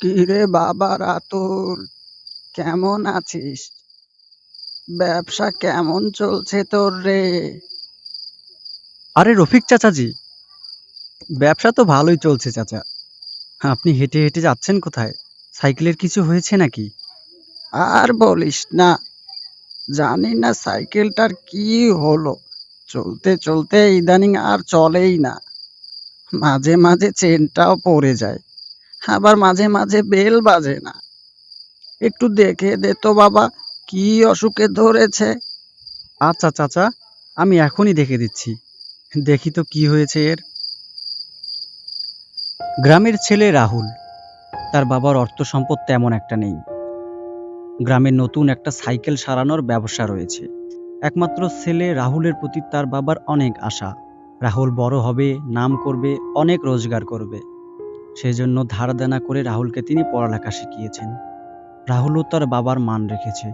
কিরে বাবা রাতুল কেমন আছিস? ব্যবসা কেমন চলছে তোর রে? আরে রফিক চাচাজি ব্যবসা তো ভালোই চলছে চাচা। আপনি হেঁটে হেঁটে যাচ্ছেন কোথায়? সাইকেলের কিছু হয়েছে নাকি? আর বলিস না জানি না সাইকেলটার কি হলো। চলতে চলতে ইদানিং আর চলেই না। মাঝে মাঝে চেনটাও পড়ে যায়, আবার মাঝে মাঝে বেল বাজে না। একটু দেখে দে তো বাবা, কি অসুখে ধরেছে? আচ্ছা চাচা আমি এখনই দেখে দিচ্ছি। দেখি তো কি হয়েছে এর। গ্রামের ছেলে রাহুল, তার বাবার অর্থ সম্পদ তেমন একটা নেই। গ্রামের নতুন একটা সাইকেল সারানোর ব্যবসা রয়েছে। একমাত্র ছেলে রাহুলের প্রতি তার বাবার অনেক আশা। রাহুল বড় হবে, নাম করবে, অনেক রোজগার করবে। সেজন্য ধার দেনা করে রাহুলকে তিনি পড়ালেখা শিখিয়েছেন। রাহুলও তার বাবার মান রেখেছে।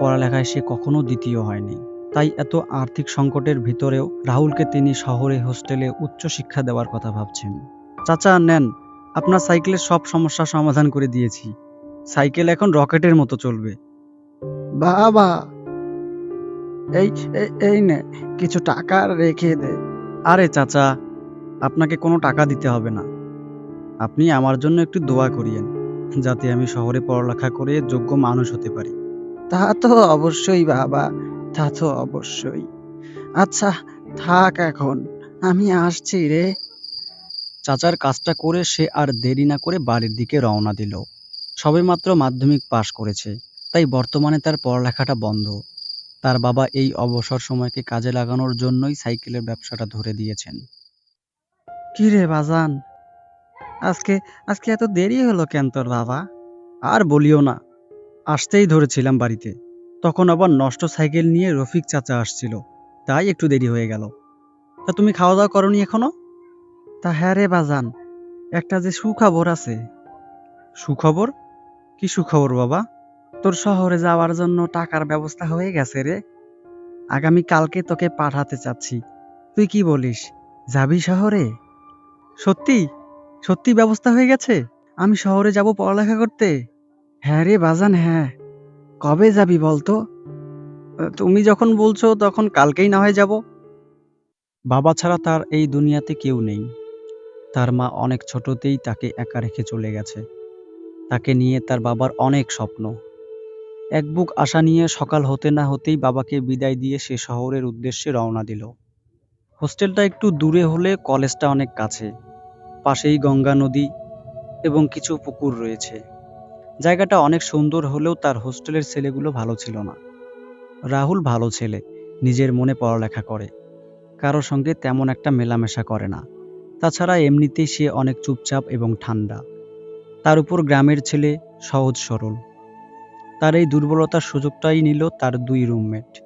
পড়ালেখায় সে কখনো দ্বিতীয় হয়নি। তাই এত আর্থিক সংকটের ভিতরেও রাহুলকে তিনি শহরে, হোস্টেলে উচ্চ শিক্ষা দেওয়ার কথা ভাবছেন। চাচা, নেন, আপনার সাইকেলের সব সমস্যার সমাধান করে দিয়েছি। সাইকেল এখন রকেটের মতো চলবে। বাবা! এই এই- এই নে কিছু টাকা রেখে দে। আরে চাচা আপনাকে কোনো টাকা দিতে হবে না। আপনি আমার জন্য একটু দোয়া করিয়েন যাতে আমি শহরে পড়ালেখা করে যোগ্য মানুষ হতে পারি। তা তো অবশ্যই বাবা তা তো অবশ্যই। আচ্ছা থাক এখন আমি আসছি রে। চাচার কাজটা করে সে আর দেরি না করে বাড়ির দিকে রওনা দিল। সবেমাত্র মাধ্যমিক পাশ করেছে তাই বর্তমানে তার পড়ালেখাটা বন্ধ। তার বাবা এই অবসর সময়কে কাজে লাগানোর জন্যই সাইকেলের ব্যবসাটা ধরে দিয়েছেন। কি রে বাজান? আজকে আজকে এত দেরি হলো কেন তোর বাবা? আর বলিও না। আসতেই ধরেছিলাম বাড়িতে। তখন আবার নষ্ট সাইকেল নিয়ে রফিক চাচা আসছিল। তাই একটু দেরি হয়ে গেল। তা তুমি খাওয়া দাওয়া করনি এখনও? তা হ্যাঁ রে বাজান একটা যে সুখবর আছে। সুখবর? কি সুখবর, বাবা? তোর শহরে যাওয়ার জন্য টাকার ব্যবস্থা হয়ে গেছে রে। আগামী কালকে তোকে পাঠাতে চাচ্ছি। তুই কি বলিস? যাবি শহরে? সত্যি? সত্যি ব্যবস্থা হয়ে গেছে? আমি শহরে যাব পড়ালেখা করতে? হ্যাঁ রে বাজান হ্যাঁ। কবে যাবি বলতো? তুমি যখন বলছো তখন কালকেই না হয় যাব। বাবা ছাড়া তার এই দুনিয়াতে কেউ নেই। তার মা অনেক ছোটতেই তাকে একা রেখে চলে গেছে। তাকে নিয়ে তার বাবার অনেক স্বপ্ন। এক বুক আশা নিয়ে সকাল হতে না হতেই বাবাকে বিদায় দিয়ে সে শহরের উদ্দেশ্যে রওনা দিল। হোস্টেলটা একটু দূরে হলে কলেজটা অনেক কাছে। পাশেই গঙ্গা নদী এবং কিছু পুকুর রয়েছে। জায়গাটা অনেক সুন্দর হলেও তার হোস্টেলের ছেলেগুলো ভালো ছিল না। রাহুল ভালো ছেলে, নিজের মনে পড়ালেখা করে। কারও সঙ্গে তেমন একটা মেলামেশা করে না। তাছাড়া এমনিতেই সে অনেক চুপচাপ এবং ঠান্ডা। তার উপর গ্রামের ছেলে সহজ সরল। তার এই দুর্বলতার সুযোগটাই নিল তার দুই রুমমেট।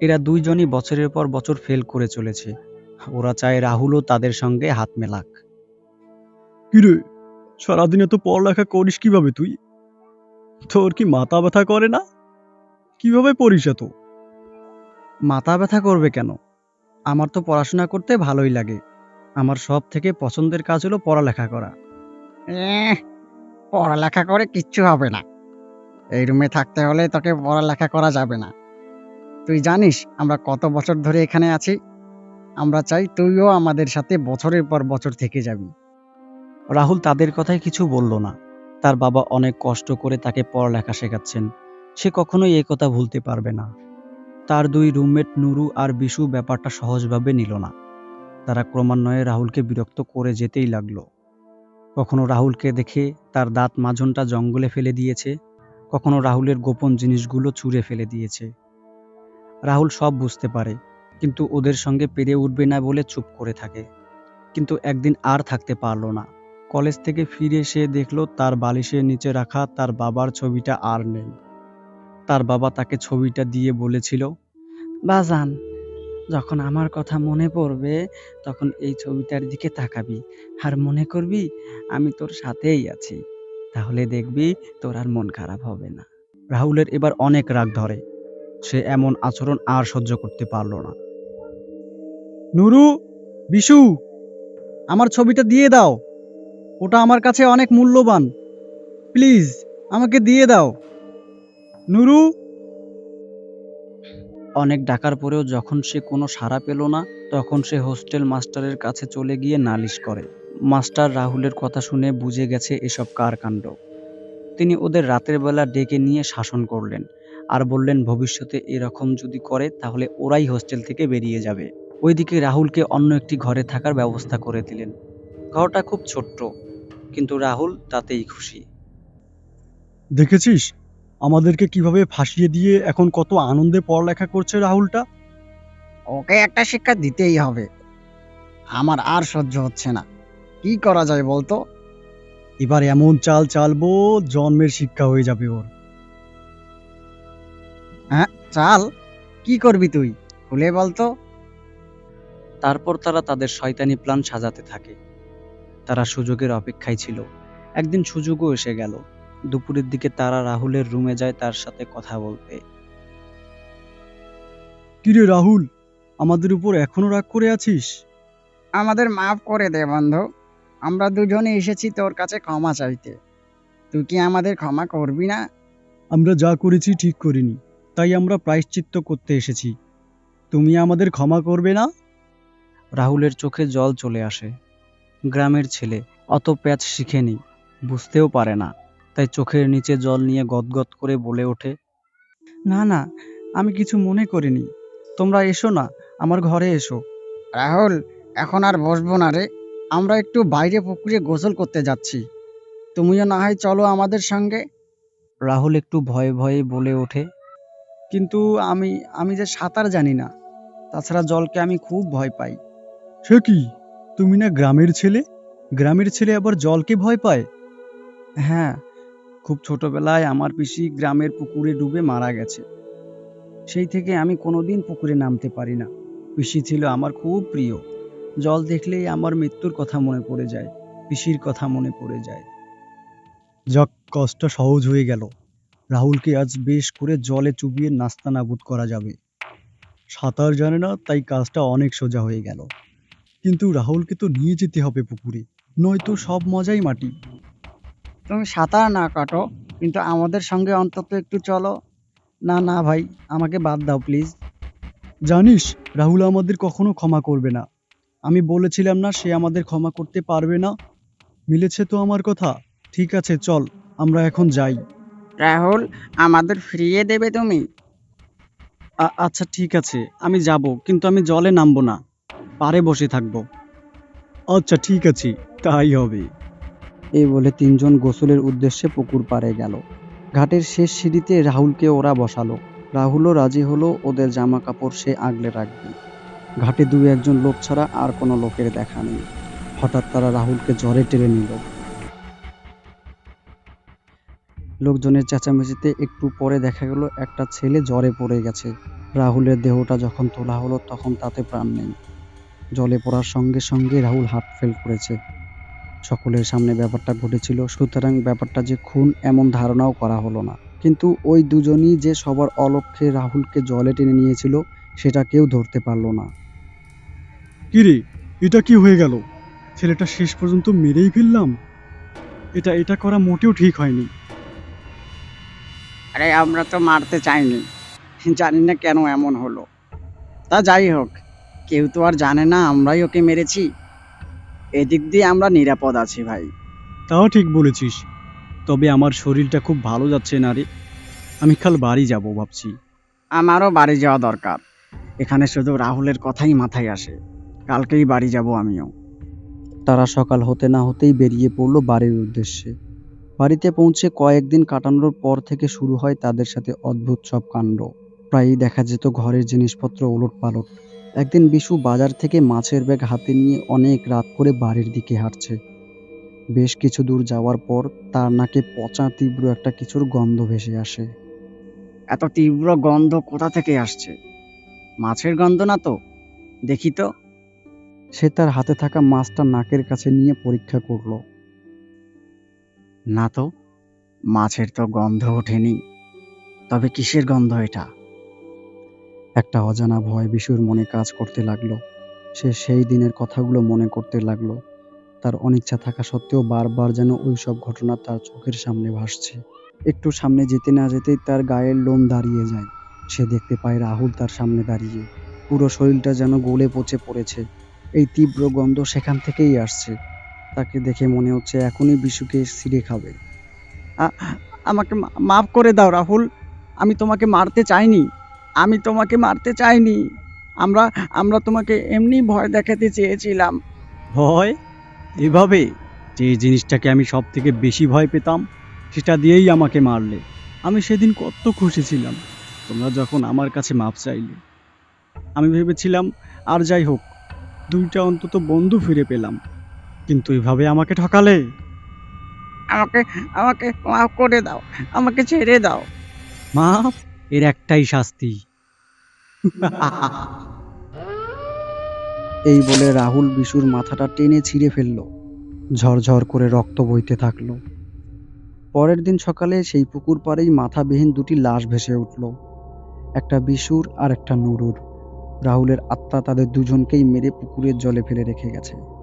এরা দুইজনই বছরের পর বছর ফেল করে চলেছে। ওরা চায় রাহুলও তাদের সঙ্গে হাত মেলাক। কিরে সারাদিন এত পড়ালেখা করিস কীভাবে তুই? তোর কি মাথা ব্যথা করে না? কীভাবে পড়িস এত? মাথা ব্যথা করবে কেন? আমার তো পড়াশোনা করতে ভালোই লাগে। আমার সব থেকে পছন্দের কাজ হলো পড়ালেখা করা। পড়ালেখা করে কিচ্ছু হবে না। এই রুমে থাকতে হলে তোকে পড়ালেখা করা যাবে না। তুই জানিস, আমরা কত বছর ধরে এখানে আছি? আমরা চাই তুইও আমাদের সাথে বছরের পর বছর থেকে যাবি। রাহুল তাদের কথায় কিছু বলল না। তার বাবা অনেক কষ্ট করে তাকে পড়ালেখা শেখাচ্ছেন। সে কখনোই এই কথা ভুলতে পারবে না। তার দুই রুমমেট নুরু আর বিশু ব্যাপারটা সহজভাবে নিল না। তারা ক্রমান্বয়ে রাহুলকে বিরক্ত করে যেতেই লাগল। কখনো রাহুলকে দেখে তার দাঁত মাজনটা জঙ্গলে ফেলে দিয়েছে, কখনো রাহুলের গোপন জিনিসগুলো ছুঁড়ে ফেলে দিয়েছে। রাহুল সব বুঝতে পারে, কিন্তু ওদের সঙ্গে পেরে উঠবে না বলে চুপ করে থাকে। কিন্তু একদিন আর থাকতে পারল না। কলেজ থেকে ফিরে সে দেখল তার বালিশের নিচে রাখা তার বাবার ছবিটা আর নেই। তার বাবা তাকে ছবিটা দিয়ে বলেছিল, বাজান যখন আমার কথা মনে পড়বে, তখন এই ছবিটার দিকে তাকাবি আর মনে করবি আমি তোর সাথেই আছি। তাহলে দেখবি তোর আর মন খারাপ হবে না। রাহুলের এবার অনেক রাগ ধরে। সে এমন আচরণ আর সহ্য করতে পারল না। নুরু, বিশু, আমার ছবিটা দিয়ে দাও। ওটা আমার কাছে অনেক মূল্যবান। প্লিজ, আমাকে দিয়ে দাও। নুরু অনেক ডাকার পরেও যখন সে কোনো সাড়া পেল না, তখন সে হোস্টেল মাস্টারের কাছে চলে গিয়ে নালিশ করে। মাস্টার রাহুলের কথা শুনে বুঝে গেছে এসব কার কাণ্ড। তিনি ওদের রাতের বেলা ডেকে নিয়ে শাসন করলেন আর বললেন, ভবিষ্যতে এরকম যদি করে, তাহলে ওরাই হোস্টেল থেকে বেরিয়ে যাবে। ওইদিকে রাহুলকে অন্য একটি ঘরে থাকার ব্যবস্থা করে দিলেন। ঘরটা খুব ছোট্ট, কিন্তু রাহুল তাতেই খুশি। দেখেছিস? আমাদেরকে কীভাবে ফাঁসিয়ে দিয়ে এখন কত আনন্দে পড়ালেখা করছে রাহুলটা? ওকে একটা শিক্ষা দিতেই হবে। আমার আর সহ্য হচ্ছে না। কি করা যায় বলতো? এবার এমন চাল চালবো জন্মের শিক্ষা হয়ে যাবে ওর। হ্যাঁ চাল? কি করবি তুই? খুলে বলতো। তারপর তারা তাদের শয়তানি প্ল্যান সাজাতে থাকে। তারা সুযোগের অপেক্ষায় ছিল। একদিন সুযোগও এসে গেল। দুপুরের দিকে তারা রাহুলের রুমে যায় তার সাথে কথা বলতে। কিরে রাহুল আমাদের উপর এখনও রাগ করে আছিস? আমাদের মাফ করে দে বন্ধু। আমরা দুজনে এসেছি তোর কাছে ক্ষমা চাইতে। তুই কি আমাদের ক্ষমা করবি না? আমরা যা করেছি ঠিক করিনি তাই আমরা প্রায়শ্চিত্ত করতে এসেছি। তুমি আমাদের ক্ষমা করবে না? রাহুলের চোখে জল চলে আসে। গ্রামের ছেলে অত প্যাচ শিখেনি বুঝতেও পারে না। তাই চোখের নিচে জল নিয়ে গদগদ করে বলে ওঠে না না আমি কিছু মনে করিনি। তোমরা এসো না আমার ঘরে এসো। রাহুল এখন আর বসবো না রে। আমরা একটু বাইরে পুকুরে গোসল করতে যাচ্ছি। তুমিও না হয় চলো আমাদের সঙ্গে? রাহুল একটু ভয়ে ভয়ে বলে ওঠে কিন্তু আমি আমি যে সাঁতার জানি না তাছাড়া জলকে আমি খুব ভয় পাই। সে কি? তুমি না গ্রামের ছেলে? গ্রামের ছেলে আবার জলকে ভয় পায়? হ্যাঁ খুব ছোটবেলায় আমার পিসি গ্রামের পুকুরে ডুবে মারা গেছে। সেই থেকে আমি কোনোদিন পুকুরে নামতে পারি না। পিসি ছিল আমার খুব প্রিয়। জল দেখলেই আমার মৃত্যুর কথা মনে পড়ে যায়, পিসির কথা মনে পড়ে যায়। যাক কাজটা সহজ হয়ে গেল। রাহুলকে আজ বেশ করে জলে চুবিয়ে নাস্তা নাবুদ করা যাবে। সাঁতার জানে না, তাই কাজটা অনেক সোজা হয়ে গেল। কিন্তু রাহুলকে তো নিয়ে যেতে হবে পুকুরে, নয়তো সব মজাই মাটি। তুমি সাঁতার না কাটো কিন্তু আমাদের সঙ্গে অন্তত একটু চলো। না না ভাই আমাকে বাদ দাও প্লিজ জানিস রাহুল আমাদের কখনো ক্ষমা করবে না। আমি বলেছিলাম না সে আমাদের ক্ষমা করতে পারবে না। মিলেছে তো আমার কথা। ঠিক আছে চল আমরা এখন যাই। রাহুল আমাদের ফিরিয়ে দেবে তুমি? আচ্ছা ঠিক আছে আমি যাব কিন্তু আমি জলে নামবো না। পারে বসে থাকব। আচ্ছা ঠিক আছে তাই হবে। এই বলে তিনজন গোসলের উদ্দেশ্যে পুকুর পাড়ে গেল। ঘাটের শেষ সিঁড়িতে রাহুলকে ওরা বসালো। রাহুলও রাজি হলো, ওদের জামা কাপড় সে আগলে রাখবে। ঘাটে দু একজন লোক ছাড়া আর কোনো লোকের দেখা নেই। হঠাৎ তারা রাহুলকে জ্বরে টেনে নিল। লোকজনের চেঁচামেচিতে একটু পরে দেখা গেল, একটা ছেলে জ্বরে পড়ে গেছে। রাহুলের দেহটা যখন তোলা হলো, তখন তাতে প্রাণ নেই। জলে পড়ার সঙ্গে সঙ্গে রাহুল হার্ট ফেল করেছে। সকলের সামনে ব্যাপারটা ঘটেছিল সুতরাং ব্যাপারটা যে খুন এমন ধারণাও করা হলো না। কিন্তু ওই দুজনই যে সবার অলক্ষ্যে রাহুলকে জলে টেনে নিয়েছিল সেটা কেউ ধরতে পারল না। কিরে এটা কি হয়ে গেল? ছেলেটা শেষ পর্যন্ত মেরেই ফেললাম? এটা এটা করা মোটেও ঠিক হয়নি। আরে আমরা তো মারতে চাইনি। জানি না কেন এমন হলো। তা যাই হোক কেউ তো আর জানে না আমরাই ওকে মেরেছি। এদিক দিয়ে আমরা নিরাপদ আছি ভাই। তাও ঠিক বলেছিস। তবে আমার শরীরটা খুব ভালো যাচ্ছে না রে। আমি কাল বাড়ি যাব ভাবছি। আমারও বাড়ি যাওয়া দরকার। এখানে শুধু রাহুলের কথাই মাথায় আসে। কালকেই বাড়ি যাব আমিও। তারা সকাল হতে না হতেই বেরিয়ে পড়ল বাড়ির উদ্দেশ্যে। বাড়িতে পৌঁছে কয়েকদিন কাটানোর পর থেকে শুরু হয় তাদের সাথে অদ্ভুত সব কাণ্ড। প্রায়ই দেখা যেত ঘরের জিনিসপত্র ওলট পালট একদিন বিশু বাজার থেকে মাছের ব্যাগ হাতে নিয়ে অনেক রাত করে বাড়ির দিকে হাঁটছে। বেশ কিছু দূর যাওয়ার পর তার নাকে পচা তীব্র একটা কিছুর গন্ধ ভেসে আসে। এত তীব্র গন্ধ কোথা থেকে আসছে? মাছের গন্ধ না তো? দেখি তো। সে তার হাতে থাকা মাছটা নাকের কাছে নিয়ে পরীক্ষা করল। না তো মাছের তো গন্ধ ওঠেনি। তবে কিসের গন্ধ এটা? একটা অজানা ভয় বিশুর মনে কাজ করতে লাগল। সে সেই দিনের কথাগুলো মনে করতে লাগল। তার অনিচ্ছা থাকা সত্ত্বেও বারবার যেন ওই সব ঘটনা তার চোখের সামনে ভাসছে। একটু সামনে যেতে না যেতেই তার গায়ের লোম দাঁড়িয়ে যায়। সে দেখতে পায় রাহুল তার সামনে দাঁড়িয়ে। পুরো শরীরটা যেন গলে পচে পড়েছে। এই তীব্র গন্ধ সেখান থেকেই আসছে। তাকে দেখে মনে হচ্ছে এখনই বিশুকে ছিঁড়ে খাবে। আমাকে মাফ করে দাও রাহুল। আমি তোমাকে মারতে চাইনি। আমি তোমাকে মারতে চাইনি। আমরা আমরা তোমাকে এমনি ভয় দেখাতে চেয়েছিলাম। ভয়? এভাবে? যে জিনিসটাকে আমি সব থেকে বেশি ভয় পেতাম সেটা দিয়েই আমাকে মারলে। আমি সেদিন কত খুশি ছিলাম। তোমরা যখন আমার কাছে মাপ চাইলে। আমি ভেবেছিলাম আর যাই হোক দুইটা অন্তত বন্ধু ফিরে পেলাম। কিন্তু এভাবে আমাকে ঠকালে? আমাকে আমাকে মাফ করে দাও। আমাকে ছেড়ে দাও। মাপ এর একটাই শাস্তি। এই বলে রাহুল বিশুর মাথাটা টেনে ছিঁড়ে ফেলল। ঝরঝর করে রক্ত বইতে থাকল। পরের দিন সকালে সেই পুকুর পাড়েই মাথাবিহীন দুটি লাশ ভেসে উঠল। একটা বিশুর আর একটা নুরুর। রাহুলের আত্মা তাদের দুজনকেই মেরে পুকুরের জলে ফেলে রেখে গেছে।